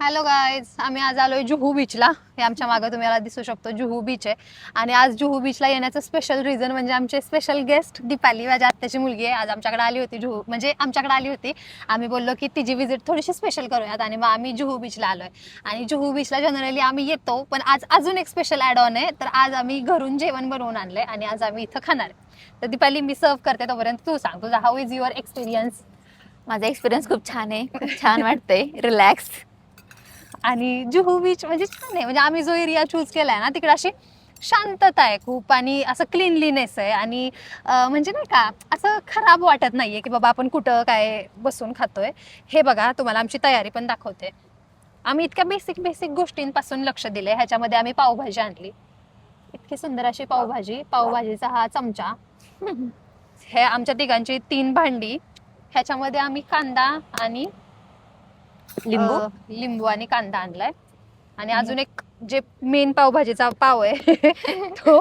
Hello guys आम्ही आज आलोय जुहू बीचला हे आमच्या मागे तुम्हाला दिसू शकतो जुहू बीच आहे. आणि आज जुहू बीचला येण्याचं स्पेशल रिझन म्हणजे आमचे स्पेशल गेस्ट दीपाली माझ्या आत्याची मुलगी आहे. आज आमच्याकडे आली होती जुहू म्हणजे आमच्याकडे आली होती. आम्ही बोललो की तिची विजिट थोडीशी स्पेशल करूयात आणि मग आम्ही जुहू बीचला आलोय. आणि जुहू बीचला जनरली आम्ही येतो पण आज अजून एक स्पेशल ॲड ऑन आहे. तर आज आम्ही घरून जेवण बनवून आणलंय आणि आज आम्ही इथं खाणार तर दीपाली मी सर्व करते तोपर्यंत तू सांग तुझा हाऊ इज युअर एक्सपिरियन्स माझा एक्सपिरियन्स खूप छान आहे. खूप छान वाटतंय. रिलॅक्स आणि जुहू बीच म्हणजे छान आहे. म्हणजे आम्ही जो एरिया चूज केला आहे ना तिकडे अशी शांतता आहे खूप आणि असं क्लिनलीनेस आहे आणि म्हणजे नाही का असं खराब वाटत नाहीये की बाबा आपण कुठं काय बसून खातोय. हे बघा तुम्हाला आमची तयारी पण दाखवते. आम्ही इतक्या बेसिक बेसिक गोष्टींपासून लक्ष दिले ह्याच्यामध्ये आम्ही पावभाजी आणली. इतकी सुंदर अशी पावभाजी. पावभाजीचा हा चमचा. हे आमच्या तिघांची तीन भांडी. ह्याच्यामध्ये आम्ही कांदा आणि लिंबू. अ, लिंबू आणि कांदा आणलाय. आणि अजून एक जे मेन पावभाजीचा पाव आहे तो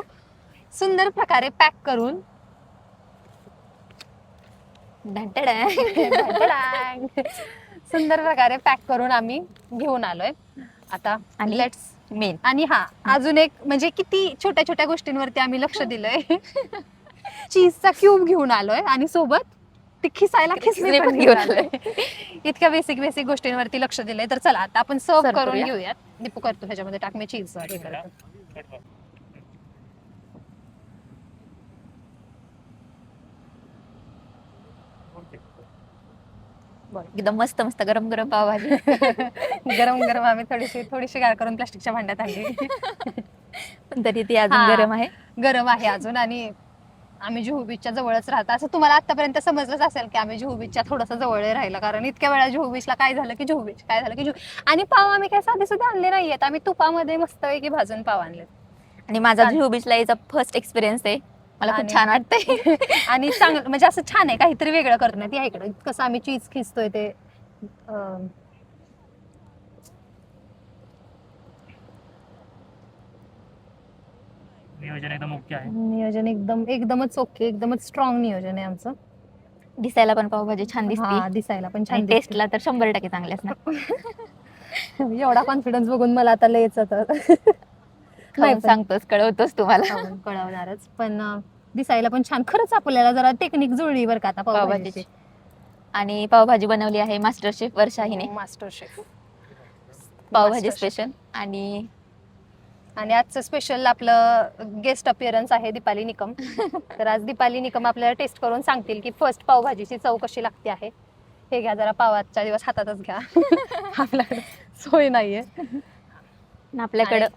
सुंदर प्रकारे पॅक करून. सुंदर प्रकारे पॅक करून आम्ही घेऊन आलोय. आता आणि? लेट्स मेन आणि हा अजून एक म्हणजे किती छोट्या छोट्या गोष्टींवरती आम्ही लक्ष दिलंय. चीजचा क्यूब घेऊन आलोय आणि सोबत ती खिसायला खिसणी पण घेऊन घेऊन आलोय इतक्या बेसिक बेसिक गोष्टींवरती लक्ष दिलंय. तर चला आता आपण सर्व Serve करून करूया. घेऊयात. दीपू करतो ह्याच्यामध्ये टाक मी चीज एकदम मस्त मस्त गरम गरम पावभाजी गरम गरम आम्ही थोडीशी थोडीशी गार करून प्लास्टिकच्या भांड्यात आणली. पण तरी ती अजून हा. गरम आहे. गरम आहे अजून आणि आम्ही जुहू बीचच्या जवळच राहतो. असं तुम्हाला आतापर्यंत समजलंच असेल की आम्ही जुहू बीचच्या थोडंसं जवळ राहिलं. कारण इतक्या वेळा जुहू बीचला काय झालं की जुहू बीच काय झालं की जुहू आणि पाव आम्ही काय साधे सुद्धा आणले नाहीयेत. आम्ही तुपामध्ये मस्तपैकी भाजून पाव आणले. आणि माझा. जुहू बीचला याचा फर्स्ट एक्सपिरियन्स आहे. मला खूप छान वाटतंय. आणि चांगलं म्हणजे असं छान आहे. काहीतरी वेगळं करत नाही. या इकडं. कसं आम्ही चीज खिचतोय ते नियोजन एकदम मुख्य आहे. नियोजन एकदम एकदमच ओके एकदमच स्ट्रॉंग नियोजन आहे आमचं. दिसायला पण पावभाजी छान हा दिसते. दिसायला पण छान दिसते. टेस्टला तर शंभर टक्के चांगले असणार. एवढा कॉन्फिडन्स बघून मला आता लयच होतं. नाही खाऊन पण- सांगतोस कळवतोस तुम्हाला. खाऊन कळवणारच. पण अं, दिसायला पण छान. खरंच आपल्याला जरा टेक्निक जुळली बरं का आता पावभाजीची. पावभाजीची. आणि पावभाजी बनवली आहे मास्टर शेफ वर्षा हिने master chef. Pav bhaji Master chef. Special आणि आणि आजचं स्पेशल आपलं गेस्ट अपिअरन्स आहे दीपाली निकम. तर आज दीपाली निकम आपल्याला टेस्ट करून सांगतील की फर्स्ट पावभाजीची चव कशी लागते आहे. हे घ्या जरा पावाच्या दिवस हातातच घ्या. आपल्याकडे सोय नाहीये. आपल्याकडं?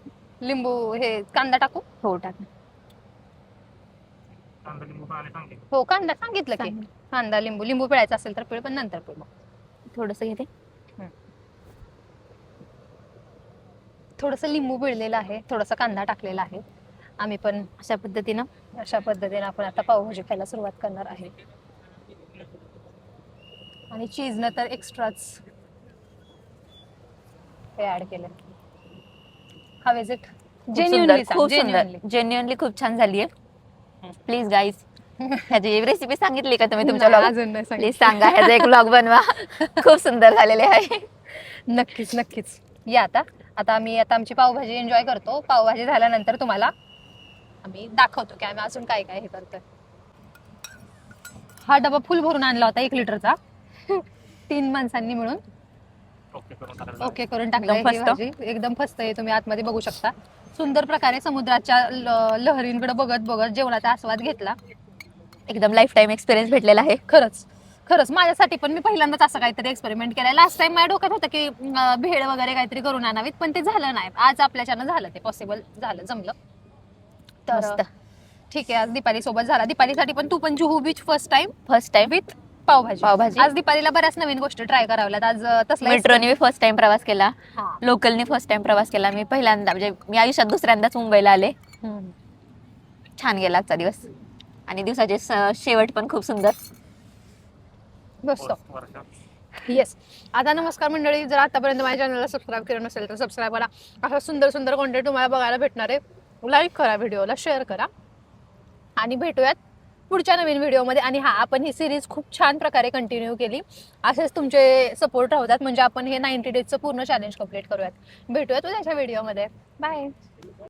लिंबू हे कांदा टाकू? हो टाक. हो कांदा सांगितलं की. कांदा लिंबू लिंबू पिळायचा असेल तर पिळ पण नंतर पिळ मग. थोडस घेते. थोडंसं लिंबू पिळलेलं आहे थोडासा कांदा टाकलेला आहे. आम्ही पण अशा पद्धतीनं अशा पद्धतीने आपण आता पावभाजी खायला सुरुवात करणार आहे. आणि चीजनं तर एक्स्ट्राच हे ऍड केलं इज इट सुंदर खूप सुंदर. जेन्युअनली जेन्युअनली खूप छान झाली आहे प्लीज गाईज ह्याची रेसिपी सांगितली का तुम्ही तुमच्या अजून प्लीज. सांगा ह्याचा एक ब्लॉग बनवा. खूप सुंदर झालेले आहे. नक्कीच नक्कीच. या आता. आता आम्ही आता आमची पावभाजी एन्जॉय करतो. पावभाजी झाल्यानंतर तुम्हाला आम्ही दाखवतो की आम्ही अजून काय काय हे करतोय. हा डबा फुल भरून आणला होता एक लिटरचा. तीन माणसांनी मिळून. ओके करून टाकायला ओके करून टाकलं एकदम फस्त. भाजी. एकदम फस्त आहे तुम्ही आतमध्ये बघू शकता. सुंदर प्रकारे समुद्राच्या लहरींकडे बघत बघत जेवणाचा आस्वाद घेतला. एकदम लाईफ टाईम एक्सपिरियन्स भेटलेला आहे. खरंच. खरंच माझ्यासाठी पण मी पहिल्यांदाच असं काहीतरी एक्सपेरिमेंट केलाय. लास्ट टाइम माझ्या डोक्यात होतं की अं, भेळ वगैरे काहीतरी करून आणावीत पण ते झालं नाही. आज आपल्याच्यानं झालं ते पॉसिबल झालं जमलं. तर मस्त. ठीक आहे आज दीपाली सोबत झाला. दीपालीसाठी पण तू पण Juhu beach first time first time with pav bhaji. Pav bhaji. आज दीपालीला बऱ्याच नवीन गोष्टी ट्राय कराव्या लागल्यात. आज अं, तसला मेट्रोने मी फर्स्ट टाइम प्रवास केला. हा. लोकलने फर्स्ट टाइम प्रवास केला. मी पहिल्यांदा म्हणजे मी आयुष्यात दुसऱ्यांदाच मुंबईला आले. हम्म. छान गेला आजचा दिवस. आणि दिवसाचे स- शेवट पण खूप सुंदर. बसतो येस आता नमस्कार मंडळी जर आतापर्यंत माझ्या चॅनलला सबस्क्राईब केलं नसेल तर सबस्क्राईब करा. असा सुंदर सुंदर कॉन्टेंट तुम्हाला बघायला भेटणार आहे. लाईक करा व्हिडिओला शेअर करा. आणि भेटूयात पुढच्या नवीन व्हिडिओमध्ये आणि हा आपण ही सिरीज खूप छान प्रकारे कंटिन्यू केली. असेच तुमचे सपोर्ट राहतात. म्हणजे आपण हे नाईन्टी डेजचं पूर्ण चॅलेंज कंप्लीट करूयात. भेटूयात उद्याच्या व्हिडिओमध्ये बाय